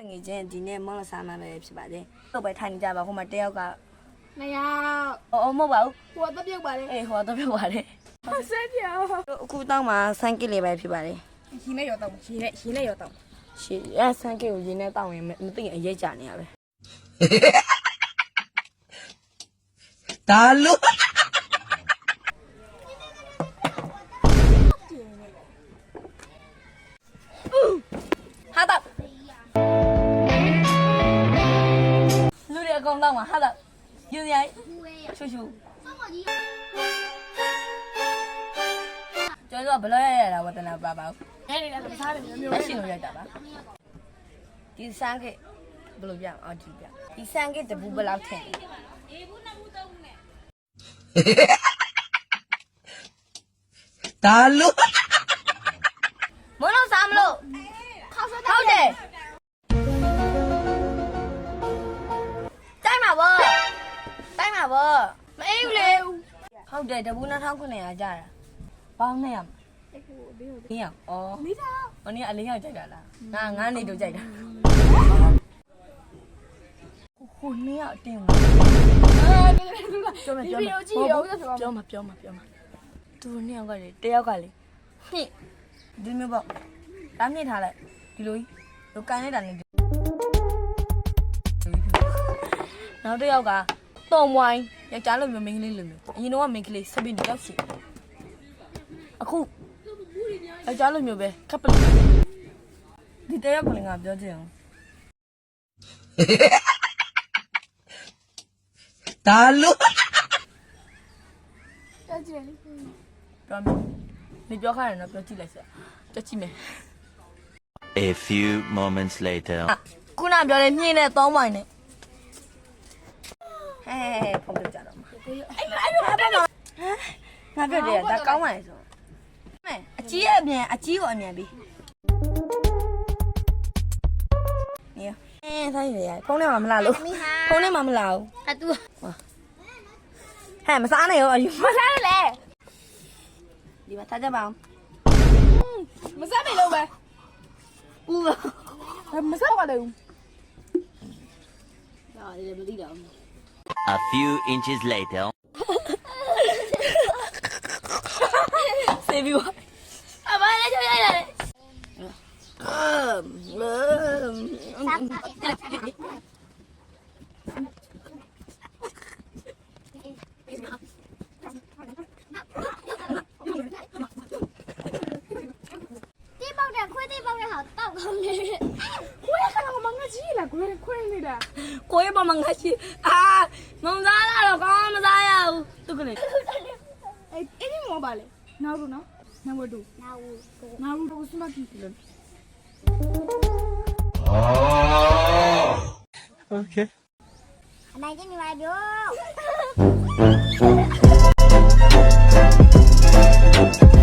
တငယ်ချင်းဒီနေ့မောင်လဆာမပဲဖြစ်ပါတယ်။တော့ပဲထိုင်နေကြပါဟိုမှာတယောက်ကနှစ်ယောက်အော်အော်မဟုတ်ပါဘူးဟိုတော့ပြုတ်ပါလေ။အေးဟောတော့ပြောပါတယ်ဆက်ပြော။အခုတောင်းမှာဆန်ကစ်လေးပဲဖြစ်ပါတယ်ရင်းနဲ့ရောတော့ရင်းနဲ့ရင်းနဲ့ရောတော့။ရှေ့အဲဆန်ကစ်ကိုရင်းနဲ့တောင်းရင်မမသိရင်အရေးကြနေရပဲဒါလို့။ လူတွေအကုန်တောင်းမှာဟာတော့ယူရိုက်ရှူရှူကျော်တော့ဘယ်လိုရရတာဝတနာပါပါဦးအဲ့ဒီလည်းစားတယ်မျိုးမျိုးလက်ရှိလိုရိုက်တာပါဒီဆန်ကစ်ဘယ်လိုပြအောင်ဒီပြဒီဆန်ကစ်တပူဘယ်လောက်ထင်လဲဒါလို့ ဗောမအေးဘူးလေဟုတ်တယ်တပူ2900ကြာတာပေါင်းနဲ့ရမှာနင်းရအောင်ဩမိသား။မနေ့ကအလင်းရောက်ကြိုက်တာလား။ငါငါနေတော့ကြိုက်တာ။ဟိုနေ့ကအတင်းဝင်ပြောမယ်ပြောမယ်ကြည့်ရောဆိုတော့ပြောမှာပြောမှာပြောမှာ။သူနှစ်ယောက်ကလေတယောက်ကလေဟိဒီမျိုးပေါ့။တားမြင့်ထားလိုက်ဒီလိုကြီး။လိုကန်လိုက်တာနဲ့ဒီနောက်တစ်ယောက်က တုံဝိုင်းယောက်ျားလိုမျိုးမိန်းကလေးလိုမျိုးအရင်တော့ကမိန်းကလေးစပင်းတယောက်စီအခုယောက်ျားလိုမျိုးပဲကပ်ပလီဒီတယောက်ကလည်းငါပြောချင်အောင်ဒါလို့တက်ကြည့်လေပြောမယ်နေပြောခိုင်းတယ်နော်ပြောကြည့်လိုက်စရာကြည့်ကြည့်မယ် A few moments later. ခုနပြောတဲ့ညင်းနဲ့သုံးပိုင်းနဲ့ ဟဲ့ဖုန်းပြကြတော့မှာအဲ့အဲ့လိုဟာပါမငါပြောတယ်ဒါကောင်းပါလေဆိုမဲအကြီးရဲ့အမြန်အကြီးကိုအမြန်ပြီးနေအဲဆိုင်ရဖုန်းထဲမှာမလာလို့ဖုန်းထဲမှာမလာဘူးအတူဟဲ့မစားနဲ့ရောအယူမစားရလေဒီမှာထားကြပါအောင်မစားမိလို့ပဲဦးမစားပါနဲ့ဦးဟာဒီမသိတော့ A few inches later. စေးပြီးပါအမလည်းကြောက်ရတယ်ဒီပေါက်တဲ့ခွေးတိပေါက်တဲ့ဟာတောက်ကောင်းတယ်ခွေးခါက မငါကြီးလားခွေးခွေးနေတာကိုယ်ပေါ်မှာငါရှိအာမမစားရတော့ကောင်းမစားရဘူးသူကလေအဲ့အဲ့ဒီမောပါလေနောက်တော့နော်နောက်တော့နာဝူနောက်တော့စမကီလို့ Okay အနိုင်ချင်းနေပါပြောအ